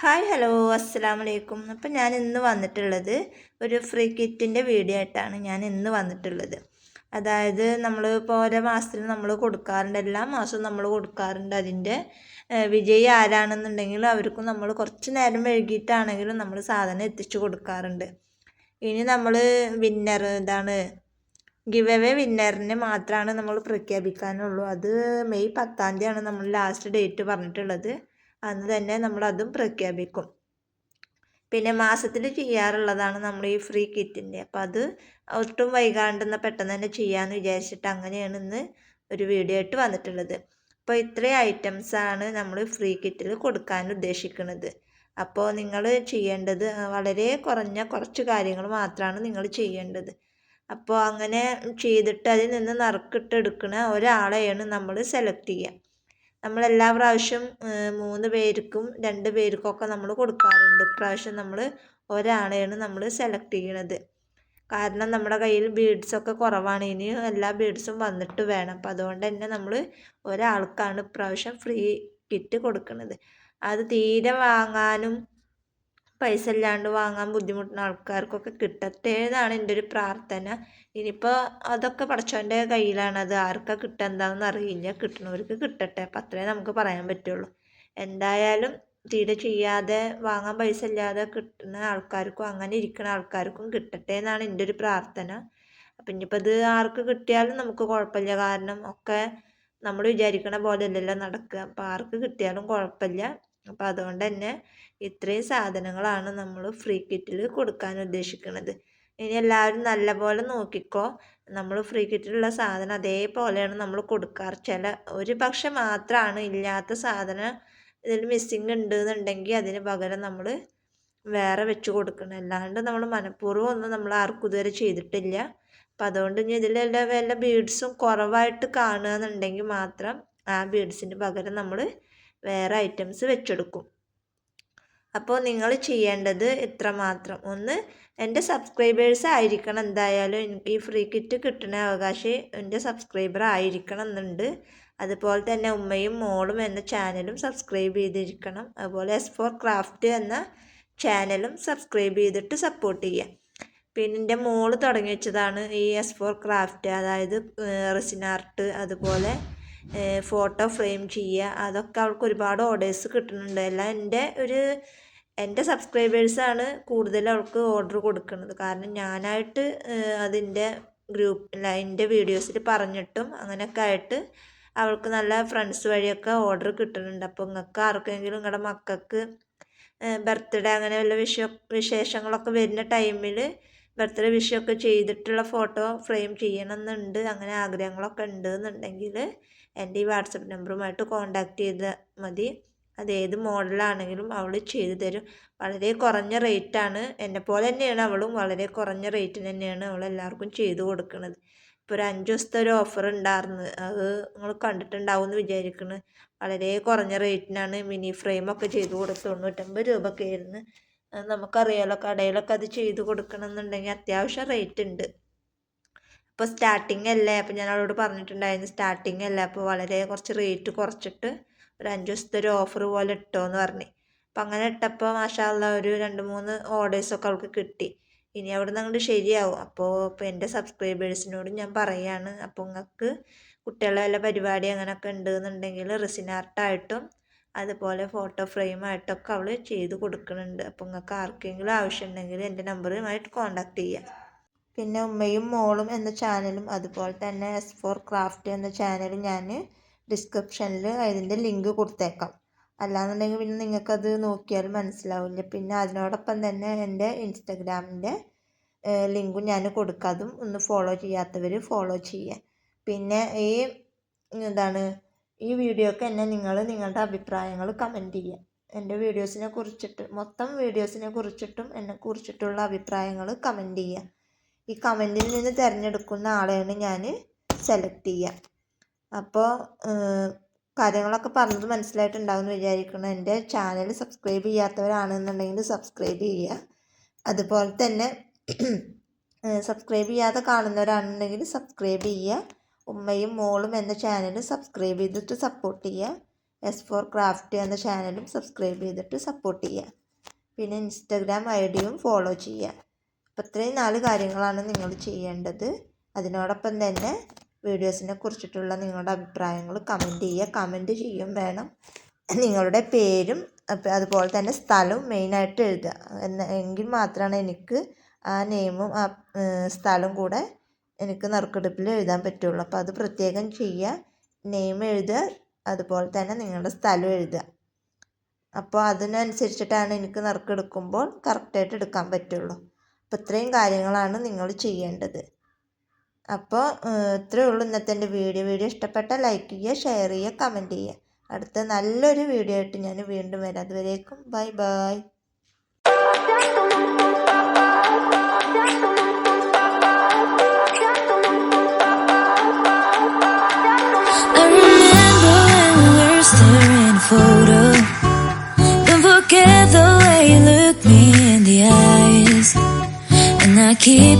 Hi hello അസ്സലാമു വലൈക്കും അപ്പം ഞാൻ ഇന്ന് വന്നിട്ടുള്ളത് ഒരു ഫ്രീ കിറ്റിന്റെ വീഡിയോ ആയിട്ടാണ് ഞാൻ ഇന്ന് വന്നിട്ടുള്ളത്. അതായത് നമ്മൾ ഇപ്പോൾ ഓരോ മാസത്തിൽ നമ്മൾ കൊടുക്കാറുണ്ട് എല്ലാ മാസവും നമ്മൾ കൊടുക്കാറുണ്ട് അതിന്റെ വിജയി ആരാണെന്നുണ്ടെങ്കിൽ അവർക്കും നമ്മൾ കുറച്ച് നേരം വൈകിട്ടാണെങ്കിലും നമ്മൾ സാധനം എത്തിച്ചു കൊടുക്കാറുണ്ട്. ഇനി നമ്മൾ വിന്നർ ഇതാണ് ഗിവ് എവേ വിന്നറിനെ മാത്രമാണ് നമ്മൾ പ്രഖ്യാപിക്കാനുള്ളൂ. അത് മെയ് പത്താം തീയതിയാണ് നമ്മൾ ലാസ്റ്റ് ഡേറ്റ് പറഞ്ഞിട്ടുള്ളത്. അന്ന് തന്നെ അതും പ്രഖ്യാപിക്കും. പിന്നെ മാസത്തിൽ ചെയ്യാറുള്ളതാണ് നമ്മൾ ഈ ഫ്രീ കിറ്റിന്റെ അപ്പോൾ അത് ഒട്ടും വൈകാണ്ടെന്ന് പെട്ടെന്ന് തന്നെ ചെയ്യാമെന്ന് വിചാരിച്ചിട്ട് അങ്ങനെയാണ് ഇന്ന് ഒരു വീഡിയോ ആയിട്ട് വന്നിട്ടുള്ളത്. അപ്പോൾ ഇത്രയും ഐറ്റംസാണ് നമ്മൾ ഫ്രീ കിറ്റിൽ കൊടുക്കാൻ ഉദ്ദേശിക്കുന്നത്. അപ്പോൾ നിങ്ങൾ ചെയ്യേണ്ടത് വളരെ കുറഞ്ഞ കുറച്ച് കാര്യങ്ങൾ മാത്രമാണ് നിങ്ങൾ ചെയ്യേണ്ടത്. അപ്പോൾ അങ്ങനെ ചെയ്തിട്ട് അതിൽ നിന്ന് നറുക്കിട്ടെടുക്കുന്ന ഒരാളെയാണ് നമ്മൾ സെലക്ട് ചെയ്യുക. നമ്മൾ എല്ലാ പ്രാവശ്യം മൂന്ന് പേർക്കും രണ്ട് പേർക്കൊക്കെ നമ്മൾ കൊടുക്കാറുണ്ട്. ഇപ്രാവശ്യം നമ്മൾ ഒരാളെയാണ് നമ്മൾ സെലക്ട് ചെയ്യണത്. കാരണം നമ്മുടെ കയ്യിൽ ബീഡ്സൊക്കെ കുറവാണ്. ഇനി എല്ലാ ബീഡ്സും വന്നിട്ട് വേണം. അപ്പം അതുകൊണ്ട് തന്നെ നമ്മൾ ഒരാൾക്കാണ് ഇപ്രാവശ്യം ഫ്രീ കിറ്റ് കൊടുക്കുന്നത് അത് തീരെ വാങ്ങാനും പൈസ ഇല്ലാണ്ട് വാങ്ങാൻ ബുദ്ധിമുട്ടുന്ന ആൾക്കാർക്കൊക്കെ കിട്ടട്ടെ എന്നാണ് എന്റെ ഒരു പ്രാർത്ഥന. ഇനിയിപ്പോൾ അതൊക്കെ പഠിച്ചവന്റെ കയ്യിലാണ്. അത് ആർക്കാ കിട്ടുക എന്താണെന്ന് അറിയില്ല. കിട്ടുന്നവർക്ക് കിട്ടട്ടെ. അപ്പം അത്രേ നമുക്ക് പറയാൻ പറ്റുള്ളൂ. എന്തായാലും തീരെ ചെയ്യാതെ വാങ്ങാൻ പൈസ ഇല്ലാതെ കിട്ടുന്ന ആൾക്കാർക്കും അങ്ങനെ ഇരിക്കുന്ന ആൾക്കാർക്കും കിട്ടട്ടെ എന്നാണ് എന്റെ ഒരു പ്രാർത്ഥന. അപ്പം ഇനിയിപ്പോൾ ഇത് ആർക്ക് കിട്ടിയാലും നമുക്ക് കുഴപ്പമില്ല. കാരണം ഒക്കെ നമ്മൾ വിചാരിക്കണ പോലെ അല്ലല്ലോ നടക്കുക. അപ്പോൾ ആർക്ക് കിട്ടിയാലും കുഴപ്പമില്ല. അപ്പോൾ അതുകൊണ്ട് തന്നെ ഇത്രയും സാധനങ്ങളാണ് നമ്മൾ ഫ്രീ കിറ്റിൽ കൊടുക്കാൻ ഉദ്ദേശിക്കുന്നത് ഇനി എല്ലാവരും നല്ലപോലെ നോക്കിക്കോ. നമ്മൾ ഫ്രീ കിറ്റിലുള്ള സാധനം അതേപോലെയാണ് നമ്മൾ കൊടുക്കാറ്. ചില ഒരു പക്ഷെ മാത്രമാണ് ഇല്ലാത്ത സാധനം ഇതിൽ മിസ്സിങ് ഉണ്ട് എന്നുണ്ടെങ്കിൽ അതിന് പകരം നമ്മൾ വേറെ വെച്ച് കൊടുക്കണം. അല്ലാണ്ട് നമ്മൾ മനഃപൂർവം ഒന്നും നമ്മൾ ആർക്കും ഇതുവരെ ചെയ്തിട്ടില്ല. അപ്പം അതുകൊണ്ട് ഇനി ഇതിലെല്ലാം വല്ല ബീഡ്സും കുറവായിട്ട് കാണുക എന്നുണ്ടെങ്കിൽ മാത്രം ആ ബീഡ്സിന് പകരം നമ്മൾ വേറെ ഐറ്റംസ് വെച്ചെടുക്കും. അപ്പോൾ നിങ്ങൾ ചെയ്യേണ്ടത് ഇത്രമാത്രം ഒന്ന് എന്റെ സബ്സ്ക്രൈബേഴ്സ് ആയിരിക്കണം എന്തായാലും. എനിക്ക് ഈ ഫ്രീ കിറ്റ് കിട്ടുന്ന അവകാശം എന്റെ സബ്സ്ക്രൈബർ ആയിരിക്കണം എന്നുണ്ട് അതുപോലെ തന്നെ ഉമ്മയും മോളും എന്ന ചാനലും സബ്സ്ക്രൈബ് ചെയ്തിരിക്കണം. അതുപോലെ എസ് ഫോർ ക്രാഫ്റ്റ് എന്ന ചാനലും സബ്സ്ക്രൈബ് ചെയ്തിട്ട് സപ്പോർട്ട് ചെയ്യുക പിന്നെ എന്റെ മോൾ തുടങ്ങി വെച്ചതാണ് ഈ എസ് ഫോർ ക്രാഫ്റ്റ് അതായത് റെസിൻ ആർട്ട് അതുപോലെ ഫോട്ടോ ഫ്രെയിം ചെയ്യുക. അതൊക്കെ അവൾക്ക് ഒരുപാട് ഓർഡേഴ്സ് കിട്ടുന്നുണ്ട്. എല്ലാം എന്റെ ഒരു എന്റെ സബ്സ്ക്രൈബേഴ്സാണ് കൂടുതൽ അവൾക്ക് ഓർഡർ കൊടുക്കുന്നത്. കാരണം ഞാനായിട്ട് അതിന്റെ ഗ്രൂപ്പ് എന്റെ വീഡിയോസിൽ പറഞ്ഞിട്ടും അങ്ങനെയൊക്കെ ആയിട്ട് അവൾക്ക് നല്ല ഫ്രണ്ട്സ് വഴിയൊക്കെ ഓർഡർ കിട്ടുന്നുണ്ട്. അപ്പോൾ നിങ്ങൾക്ക് ആർക്കെങ്കിലും നിങ്ങളുടെ മക്കൾക്ക് ബർത്ത്ഡേ അങ്ങനെ വല്ല വിഷയ വിശേഷങ്ങളൊക്കെ വരുന്ന ടൈമിൽ ബർത്ത്ഡേ വിഷയമൊക്കെ ചെയ്തിട്ടുള്ള ഫോട്ടോ ഫ്രെയിം ചെയ്യണമെന്നുണ്ട് അങ്ങനെ ആഗ്രഹങ്ങളൊക്കെ ഉണ്ട് എന്നുണ്ടെങ്കിൽ എന്റെ ഈ വാട്സപ്പ് നമ്പറുമായിട്ട് കോൺടാക്ട് ചെയ്താൽ മതി. അത് ഏത് മോഡലാണെങ്കിലും അവൾ ചെയ്തു തരും. വളരെ കുറഞ്ഞ റേറ്റാണ്. പോലെ തന്നെയാണ് അവളും. വളരെ കുറഞ്ഞ റേറ്റിന് തന്നെയാണ് അവൾ എല്ലാവർക്കും ചെയ്തു കൊടുക്കുന്നത് ഇപ്പോൾ ഒരു അഞ്ച് ദിവസത്തെ ഒരു ഓഫർ ഉണ്ടായിരുന്നു അത് നിങ്ങൾ കണ്ടിട്ടുണ്ടാവും എന്ന് വിചാരിക്കുന്നു വളരെ കുറഞ്ഞ റേറ്റിനാണ് മിനി ഫ്രെയിമൊക്കെ ചെയ്തു കൊടുത്ത് തൊണ്ണൂറ്റമ്പത് രൂപയൊക്കെ ആയിരുന്നു നമുക്കറിയാലോ കടയിലൊക്കെ അത് ചെയ്ത് കൊടുക്കണം എന്നുണ്ടെങ്കിൽ അത്യാവശ്യം റേറ്റ് ഉണ്ട്. അപ്പോൾ സ്റ്റാർട്ടിങ് അല്ലേ? അപ്പോൾ ഞാൻ അവളോട് പറഞ്ഞിട്ടുണ്ടായിരുന്നു സ്റ്റാർട്ടിങ് അല്ലേ? അപ്പോൾ വളരെ കുറച്ച് റേറ്റ് കുറച്ചിട്ട് ഒരു അഞ്ച് ദിവസത്തെ ഒരു ഓഫർ പോലെ ഇട്ടോ എന്ന് പറഞ്ഞു. അപ്പം അങ്ങനെ ഇട്ടപ്പോൾ മാഷാല്ല ഒരു രണ്ട് മൂന്ന് ഓർഡേഴ്സൊക്കെ അവൾക്ക് കിട്ടി. ഇനി അവിടെ നിന്ന് അങ്ങോട്ട് ശരിയാവും. അപ്പോൾ ഇപ്പോൾ എന്റെ സബ്സ്ക്രൈബേഴ്സിനോട് ഞാൻ പറയുകയാണ് അപ്പോൾ നിങ്ങൾക്ക് കുട്ടികളെ വല്ല പരിപാടി അങ്ങനെയൊക്കെ ഉണ്ടെന്നുണ്ടെങ്കിൽ റെസിൻ ആർട്ടായിട്ടും അതുപോലെ ഫോട്ടോ ഫ്രെയിമായിട്ടൊക്കെ അവൾ ചെയ്ത് കൊടുക്കുന്നുണ്ട് അപ്പോൾ നിങ്ങൾക്ക് ആർക്കെങ്കിലും ആവശ്യമുണ്ടെങ്കിൽ എന്റെ നമ്പറുമായിട്ട് കോൺടാക്റ്റ് ചെയ്യുക പിന്നെ ഉമ്മയും മോളും എന്ന ചാനലും അതുപോലെ തന്നെ എസ് ഫോർ ക്രാഫ്റ്റ് എന്ന ചാനലും ഞാൻ ഡിസ്ക്രിപ്ഷനിൽ അതിന്റെ ലിങ്ക് കൊടുത്തേക്കാം. അല്ലാന്നുണ്ടെങ്കിൽ പിന്നെ നിങ്ങൾക്കത് നോക്കിയാൽ മനസ്സിലാവില്ല. പിന്നെ അതിനോടൊപ്പം തന്നെ എന്റെ ഇൻസ്റ്റഗ്രാമിന്റെ ലിങ്കും ഞാൻ കൊടുക്കാതും ഒന്ന് ഫോളോ ചെയ്യാത്തവർ ഫോളോ ചെയ്യുക. പിന്നെ ഈ എന്താണ് ഈ വീഡിയോക്ക് എന്നെ നിങ്ങൾ നിങ്ങളുടെ അഭിപ്രായങ്ങൾ കമന്റ് ചെയ്യുക. എന്റെ വീഡിയോസിനെ കുറിച്ചിട്ട് മൊത്തം വീഡിയോസിനെ കുറിച്ചിട്ടും എന്നെ കുറിച്ചിട്ടുള്ള അഭിപ്രായങ്ങൾ കമന്റ് ചെയ്യുക. ഈ കമന്റിൽ നിന്ന് തിരഞ്ഞെടുക്കുന്ന ആളെയാണ് ഞാൻ സെലക്ട് ചെയ്യുക. അപ്പോൾ കാര്യങ്ങളൊക്കെ പറഞ്ഞത് മനസ്സിലായിട്ടുണ്ടാകുമെന്ന് വിചാരിക്കുന്നു. എന്റെ ചാനൽ സബ്സ്ക്രൈബ് ചെയ്യാത്തവരാണെന്നുണ്ടെങ്കിൽ സബ്സ്ക്രൈബ് ചെയ്യുക. അതുപോലെ തന്നെ സബ്സ്ക്രൈബ് ചെയ്യാതെ കാണുന്നവരാണെന്നുണ്ടെങ്കിൽ സബ്സ്ക്രൈബ് ചെയ്യുക. ഉമ്മയും മോളും എന്ന ചാനൽ സബ്സ്ക്രൈബ് ചെയ്തിട്ട് സപ്പോർട്ട് ചെയ്യുക. എസ് ഫോർ ക്രാഫ്റ്റ് എന്ന ചാനലും സബ്സ്ക്രൈബ് ചെയ്തിട്ട് സപ്പോർട്ട് ചെയ്യുക. പിന്നെ ഇൻസ്റ്റഗ്രാം ഐ ഡിയും ഫോളോ ചെയ്യുക. അപ്പോൾ ഇത്രയും നാല് കാര്യങ്ങളാണ് നിങ്ങൾ ചെയ്യേണ്ടത്. അതിനോടൊപ്പം തന്നെ വീഡിയോസിനെ കുറിച്ചിട്ടുള്ള നിങ്ങളുടെ അഭിപ്രായങ്ങൾ കമന്റ് ചെയ്യുക. കമന്റ് ചെയ്യും വേണം. നിങ്ങളുടെ പേരും അതുപോലെ തന്നെ സ്ഥലവും മെയിനായിട്ട് എഴുതുക. എന്ന എങ്കിൽ മാത്രമാണ് എനിക്ക് ആ നെയിമും ആ സ്ഥലവും കൂടെ എനിക്ക് നറുക്കെടുപ്പിൽ എഴുതാൻ പറ്റുള്ളൂ. അപ്പോൾ അത് പ്രത്യേകം ചെയ്യുക. നെയിം എഴുതുക. അതുപോലെ തന്നെ നിങ്ങളുടെ സ്ഥലം എഴുതുക. അപ്പോൾ അതിനനുസരിച്ചിട്ടാണ് എനിക്ക് നറുക്കെടുക്കുമ്പോൾ കറക്റ്റായിട്ട് എടുക്കാൻ പറ്റുള്ളൂ. അപ്പോൾ ഇത്രയും കാര്യങ്ങളാണ് നിങ്ങൾ ചെയ്യേണ്ടത്. അപ്പോൾ ഇത്രയേ ഉള്ളൂ ഇന്നത്തെ എന്റെ വീഡിയോ. വീഡിയോ ഇഷ്ടപ്പെട്ടാൽ ലൈക്ക് ചെയ്യുക ഷെയർ ചെയ്യുക കമന്റ് ചെയ്യുക. അടുത്ത നല്ലൊരു വീഡിയോ ആയിട്ട് ഞാൻ വീണ്ടും വരാം. അതുവരേക്കും bye bye.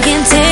taking, taking.